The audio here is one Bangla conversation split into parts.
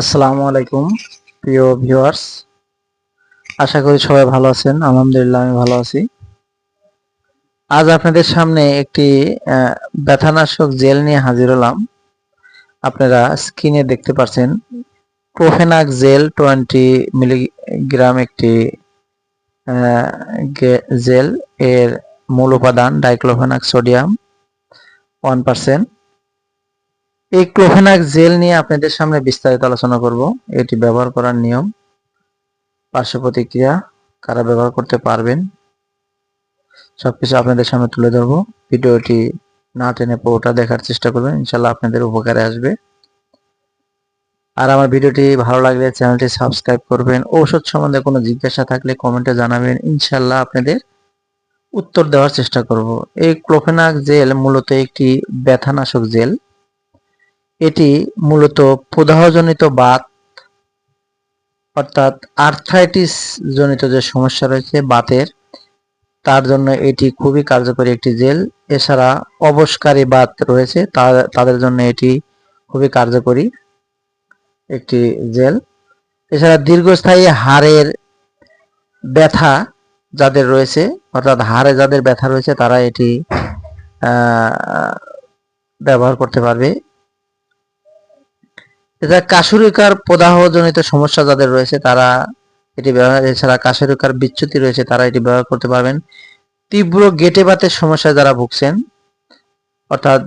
আসসালামু আলাইকুম, প্রিয় ভিউয়ার্স। আশা করি সবাই ভালো আছেন। আলহামদুলিল্লাহ, আমি ভালো আছি। আজ আপনাদের সামনে একটি ব্যথানাশক জেল নিয়ে হাজির হলাম। আপনারা স্ক্রিনে দেখতে পাচ্ছেন, প্রোফেনাক জেল টোয়েন্টি মিলিগ্রাম একটি জেল। এর মূল উপাদান ডাইক্লোফেনাক সোডিয়াম, ওয়ান পার্সেন্ট। এই ক্লোফেনাক জেল নিয়ে আপনাদের সামনে বিস্তারিত আলোচনা করব। এটি ব্যবহার করার নিয়ম। পার্শ্ব প্রতিক্রিয়া কারা ব্যবহার করতে পারবেন, সবকিছু আপনাদের সামনে তুলে ধরবো। ভিডিওটি না টেনে পুরোটা দেখার চেষ্টা করবেন ইনশাল্লাহ আপনাদের উপকারে আসবে। আর আমার ভিডিওটি ভালো লাগলে চ্যানেলটি সাবস্ক্রাইব করবেন। ঔষধ সম্বন্ধে কোনো জিজ্ঞাসা থাকলে কমেন্টে জানাবেন ইনশাল্লাহ আপনাদের উত্তর দেওয়ার চেষ্টা করব। এই ক্লোফেনাক জেল মূলত একটি ব্যথানাশক জেল। এটি মূলত প্রদাহজনিত বাত, অর্থাৎ আর্থ্রাইটিস জনিত যে সমস্যা রয়েছে বাতের, তার জন্য এটি খুবই কার্যকরী একটি জেল। এছাড়া অবসকারী বাত রয়েছে তাদের জন্য এটি খুবই কার্যকরী একটি জেল। এছাড়া দীর্ঘস্থায়ী হাড়ের ব্যথা যাদের রয়েছে, অর্থাৎ হাড়ে যাদের ব্যথা রয়েছে, তারা এটি ব্যবহার করতে পারবে। এছাড়া কাশুরিকার প্রদাহজনিত সমস্যা যাদের রয়েছে, তারা এটি ব্যবহার, এছাড়া কাশুরিকার বিচ্যুতি রয়েছে, তারা এটি ব্যবহার করতে পারবেন। তীব্র গেটে বাতের সমস্যা যারা ভুগছেন, অর্থাৎ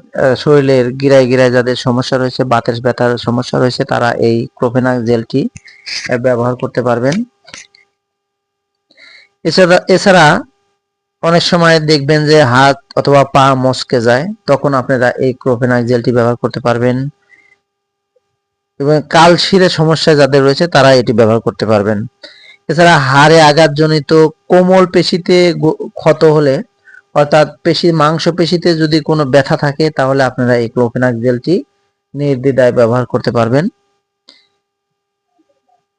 শরীরের গিরায় গিরায় যাদের সমস্যা রয়েছে, বাতের ব্যথার সমস্যা রয়েছে, তারা এই ক্লোফেনাক জেলটি ব্যবহার করতে পারবেন। এছাড়া এছাড়া অনেক সময় দেখবেন যে হাত অথবা পা মচকে যায়, তখন আপনারা এই ক্লোফেনাক জেলটি ব্যবহার করতে পারবেন। এবং কালশিরের সমস্যা যাদের রয়েছে, তারা এটি ব্যবহার করতে পারবেন। এছাড়া হাড়ে আঘাতজনিত কোমল পেশিতে ক্ষত হলে, অর্থাৎ পেশি মাংস পেশিতে যদি কোনো ব্যথা থাকে, তাহলে আপনারা এই ক্লোফেনাক জেলটি নির্দ্বিধায় ব্যবহার করতে পারবেন।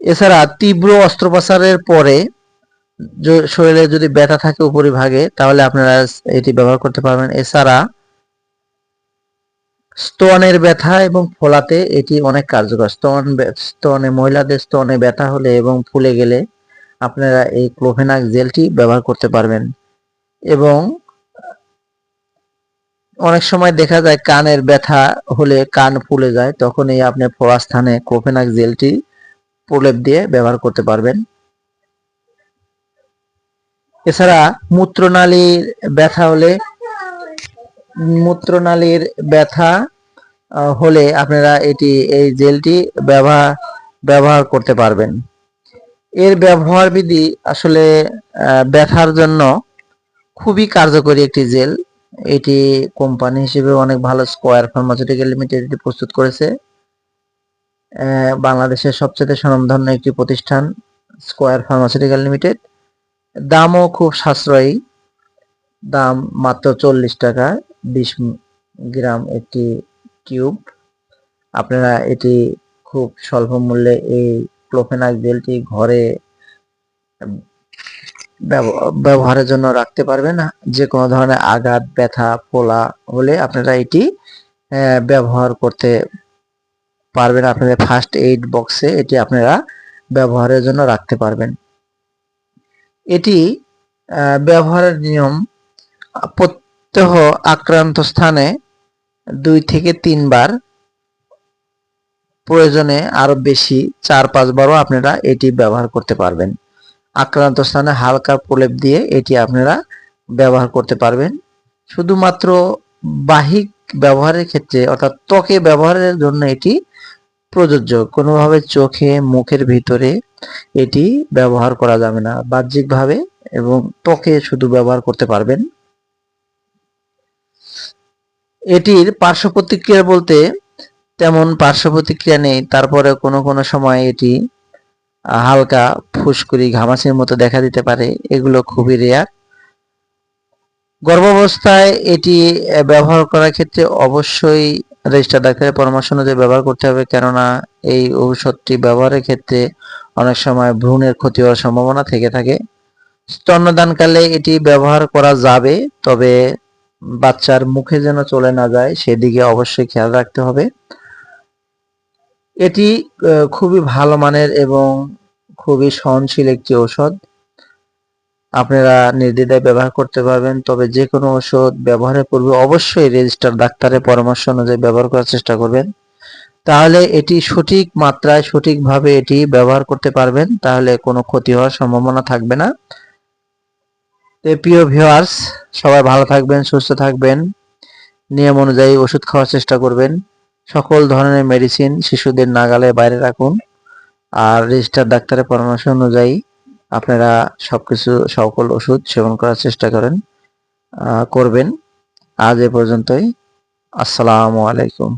এছাড়া তীব্র অস্ত্রোপচারের পরে শরীরে যদি ব্যথা থাকে উপরিভাগে, তাহলে আপনারা এটি ব্যবহার করতে পারবেন। এছাড়া স্তনের ব্যথা এবং ফোলাতে এটি অনেক কার্যকর। স্তন স্তনে মহিলাদের স্তনে ব্যথা হলে এবং ফুলে গেলে আপনারা এই ক্লোফেনাক জেলটি ব্যবহার করতে পারবেন। এবং অনেক সময় দেখা যায় কানের ব্যথা হলে কান ফুলে যায় তখন এই আপনি ফোড়া স্থানে ক্লোফেনাক জেলটি প্রলেপ দিয়ে ব্যবহার করতে পারবেন। এছাড়া মূত্রনালীর ব্যথা হলে মূত্রনালীর ব্যথা হলে আপনারা এটি, এই জেলটি ব্যবহার ব্যবহার করতে পারবেন। এর ব্যবহার বিধি আসলে ব্যথার জন্য খুবই কার্যকরী একটি জেল। এটি কোম্পানি হিসেবে অনেক ভালো স্কয়ার ফার্মাসিউটিক্যাল লিমিটেড এটি প্রস্তুত করেছে। বাংলাদেশের সবচেয়ে স্বনামধন্য একটি প্রতিষ্ঠান, স্কোয়ার ফার্মাসিউটিক্যাল লিমিটেড। দামও খুব সাশ্রয়ী। দাম মাত্র চল্লিশ টাকা। বিশ গ্রাম একটি টিউব আপনারা এটি খুব স্বল্প মূল্যে এই ক্লোফেনাক জেলটি ঘরে ব্যবহারের জন্য রাখতে পারবেন। যে কোনো ধরনের আঘাত, ব্যথা, ফোলা হলে আপনারা এটি ব্যবহার করতে পারবেন। আপনাদের ফার্স্ট এইড বক্সে এটি আপনারা ব্যবহারের জন্য রাখতে পারবেন। এটি ব্যবহারের নিয়ম প্রত্যহ আক্রান্ত স্থানে দুই থেকে তিনবার প্রয়োজনে আরও বেশি চার পাঁচবারও আপনারা এটি ব্যবহার করতে পারবেন। আক্রান্ত স্থানে হালকা প্রলেপ দিয়ে এটি আপনারা ব্যবহার করতে পারবেন। শুধুমাত্র বাহিক ব্যবহারের ক্ষেত্রে অর্থাৎ ত্বকে ব্যবহারের জন্য এটি প্রযোজ্য। কোনোভাবে চোখে, মুখের ভিতরে এটি ব্যবহার করা যাবে না। বাহ্যিকভাবে এবং ত্বকে শুধু ব্যবহার করতে পারবেন। এটির পার্শ্ব প্রতিক্রিয়া বলতে তেমন পার্শ্ব প্রতিক্রিয়া নেই। তারপরে কোনো কোনো সময় এটি হালকা ফুসকুড়ি ঘামাচির মতো দেখা দিতে পারে। এগুলো খুবই রেয়ার গর্ভাবস্থায় এটি ব্যবহার করার ক্ষেত্রে অবশ্যই রেজিস্টার ডাক্তারের পরামর্শ অনুযায়ী ব্যবহার করতে হবে। কেননা এই ঔষধটি ব্যবহারের ক্ষেত্রে অনেক সময় ভ্রূণের ক্ষতি হওয়ার সম্ভাবনা থেকে থাকে। স্তন্যদানকালে এটি ব্যবহার করা যাবে, তবে বাচ্চার মুখে যেন চলে না যায়, সেদিকে অবশ্যই খেয়াল রাখতে হবে। এটি খুবই ভালো মানের এবং খুবই সহনশীল একটি ঔষধ। আপনারা নির্দ্বিধায় ব্যবহার করতে পারবেন, তবে যে কোনো ওষুধ ব্যবহারের পূর্বে অবশ্যই রেজিস্টার ডাক্তারের পরামর্শ অনুযায়ী ব্যবহার করার চেষ্টা করবেন। তাহলে এটি সঠিক মাত্রায় সঠিকভাবে এটি ব্যবহার করতে পারবেন, তাহলে কোনো ক্ষতি হওয়ার সম্ভাবনা থাকবে না। তো প্রিয় ভিউয়ার্স সবাই ভালো থাকবেন, সুস্থ থাকবেন। নিয়ম অনুযায়ী ওষুধ খাওয়ার চেষ্টা করবেন। সকল ধরনের মেডিসিন শিশুদের নাগালে বাইরে রাখুন। আর রেজিস্টার ডাক্তারের পরামর্শ অনুযায়ী আপনারা সবকিছু, সকল ওষুধ সেবন করার চেষ্টা করেন করবেন। আজ এ পর্যন্তই। আসসালামু আলাইকুম।